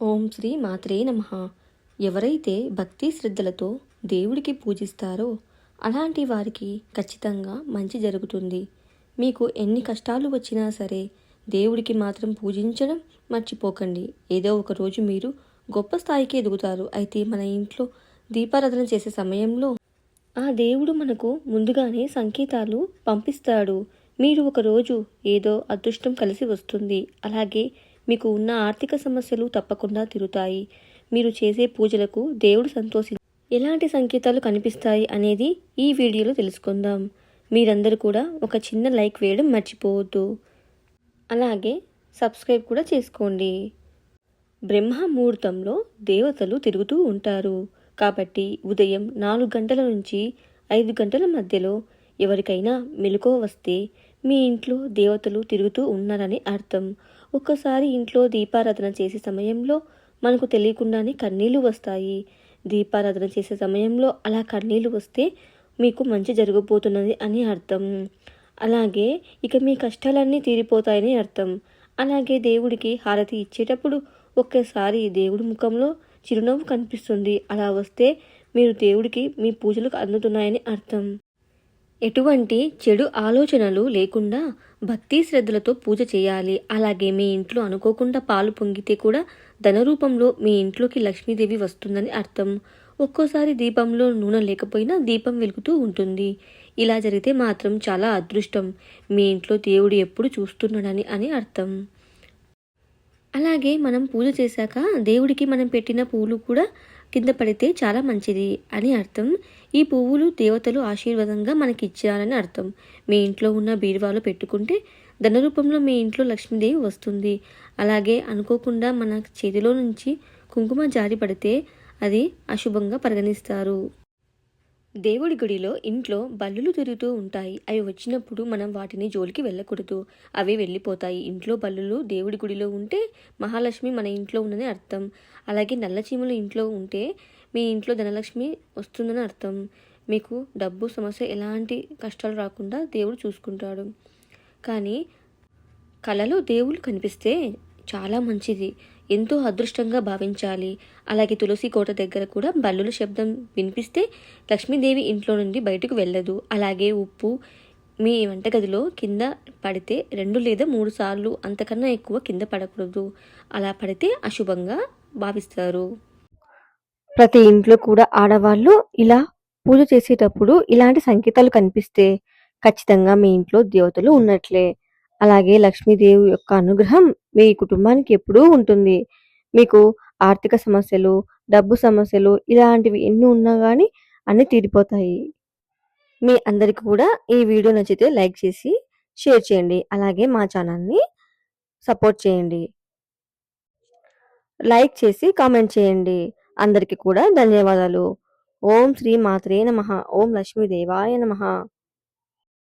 ఓం శ్రీ మాత్రే నమ. ఎవరైతే భక్తి శ్రద్ధలతో దేవుడికి పూజిస్తారో అలాంటి వారికి ఖచ్చితంగా మంచి జరుగుతుంది. మీకు ఎన్ని కష్టాలు వచ్చినా సరే దేవుడికి మాత్రం పూజించడం మర్చిపోకండి. ఏదో ఒక రోజు మీరు గొప్ప స్థాయికి ఎదుగుతారు. అయితే మన ఇంట్లో దీపారాధన చేసే సమయంలో ఆ దేవుడు మనకు ముందుగానే సంకేతాలు పంపిస్తాడు. మీరు ఒకరోజు ఏదో అదృష్టం కలిసి వస్తుంది. అలాగే మీకు ఉన్న ఆర్థిక సమస్యలు తప్పకుండా తిరుతాయి. మీరు చేసే పూజలకు దేవుడు సంతోషి ఎలాంటి సంకేతాలు కనిపిస్తాయి అనేది ఈ వీడియోలో తెలుసుకుందాం. మీరందరూ కూడా ఒక చిన్న లైక్ వేయడం మర్చిపోవద్దు. అలాగే సబ్స్క్రైబ్ కూడా చేసుకోండి. బ్రహ్మ ముహూర్తంలో దేవతలు తిరుగుతూ ఉంటారు. కాబట్టి ఉదయం నాలుగు గంటల నుంచి ఐదు గంటల మధ్యలో ఎవరికైనా మెలకువ వస్తే మీ ఇంట్లో దేవతలు తిరుగుతూ ఉన్నారని అర్థం. ఒక్కసారి ఇంట్లో దీపారాధన చేసే సమయంలో మనకు తెలియకుండానే కన్నీళ్ళు వస్తాయి. దీపారాధన చేసే సమయంలో అలా కన్నీళ్ళు వస్తే మీకు మంచి జరగబోతున్నది అని అర్థం. అలాగే ఇక మీ కష్టాలన్నీ తీరిపోతాయని అర్థం. అలాగే దేవుడికి హారతి ఇచ్చేటప్పుడు ఒక్కసారి దేవుడి ముఖంలో చిరునవ్వు కనిపిస్తుంది. అలా వస్తే మీరు దేవుడికి మీ పూజలకు అందుతున్నాయని అర్థం. ఎటువంటి చెడు ఆలోచనలు లేకుండా భక్తి శ్రద్ధలతో పూజ చేయాలి. అలాగే మీ ఇంట్లో అనుకోకుండా పాలు పొంగితే కూడా ధన రూపంలో మీ ఇంట్లోకి లక్ష్మీదేవి వస్తుందని అర్థం. ఒక్కోసారి దీపంలో నూనె లేకపోయినా దీపం వెలుగుతూ ఉంటుంది. ఇలా జరిగితే మాత్రం చాలా అదృష్టం. మీ ఇంట్లో దేవుడు ఎప్పుడు చూస్తున్నాడని అని అర్థం. అలాగే మనం పూజ చేశాక దేవుడికి మనం పెట్టిన పూలు కూడా కింద పడితే చాలా మంచిది అని అర్థం. ఈ పువ్వులు దేవతలు ఆశీర్వాదంగా మనకి ఇచ్చారని అర్థం. మీ ఇంట్లో ఉన్న బీరువాలో పెట్టుకుంటే ధన రూపంలో మీ ఇంట్లో లక్ష్మీదేవి వస్తుంది. అలాగే అనుకోకుండా మన చేతిలో నుంచి కుంకుమ జారి పడితే అది అశుభంగా పరిగణిస్తారు. దేవుడి గుడిలో ఇంట్లో బల్లులు తిరుగుతూ ఉంటాయి. అవి వచ్చినప్పుడు మనం వాటిని జోలికి వెళ్ళకూడదు. అవి వెళ్ళిపోతాయి. ఇంట్లో బల్లులు దేవుడి గుడిలో ఉంటే మహాలక్ష్మి మన ఇంట్లో ఉందని అర్థం. అలాగే నల్ల చీమలు ఇంట్లో ఉంటే మీ ఇంట్లో ధనలక్ష్మి వస్తుందని అర్థం. మీకు డబ్బు సమస్య ఎలాంటి కష్టాలు రాకుండా దేవుడు చూసుకుంటాడు. కానీ కళలో దేవుళ్ళు కనిపిస్తే చాలా మంచిది. ఎంతో అదృష్టంగా భావించాలి. అలాగే తులసి కోట దగ్గర కూడా బల్లుల శబ్దం వినిపిస్తే లక్ష్మీదేవి ఇంట్లో నుండి బయటకు వెళ్ళదు. అలాగే ఉప్పు మీ వంటగదిలో కింద పడితే రెండు లేదా మూడు సార్లు అంతకన్నా ఎక్కువ కింద పడకూడదు. అలా పడితే అశుభంగా భావిస్తారు. ప్రతి ఇంట్లో కూడా ఆడవాళ్ళు ఇలా పూజ చేసేటప్పుడు ఇలాంటి సంకేతాలు కనిపిస్తే ఖచ్చితంగా మీ ఇంట్లో దేవతలు ఉన్నట్లే. అలాగే లక్ష్మీదేవి యొక్క అనుగ్రహం మీ కుటుంబానికి ఎప్పుడూ ఉంటుంది. మీకు ఆర్థిక సమస్యలు డబ్బు సమస్యలు ఇలాంటివి ఎన్ని ఉన్నా కానీ అన్ని తీరిపోతాయి. మీ అందరికీ కూడా ఈ వీడియో నచ్చితే లైక్ చేసి షేర్ చేయండి. అలాగే మా ఛానల్ని సపోర్ట్ చేయండి. లైక్ చేసి కామెంట్ చేయండి. అందరికీ కూడా ధన్యవాదాలు. ఓం శ్రీ మాత్రే నమ. ఓం లక్ష్మీదేవాయ నమ.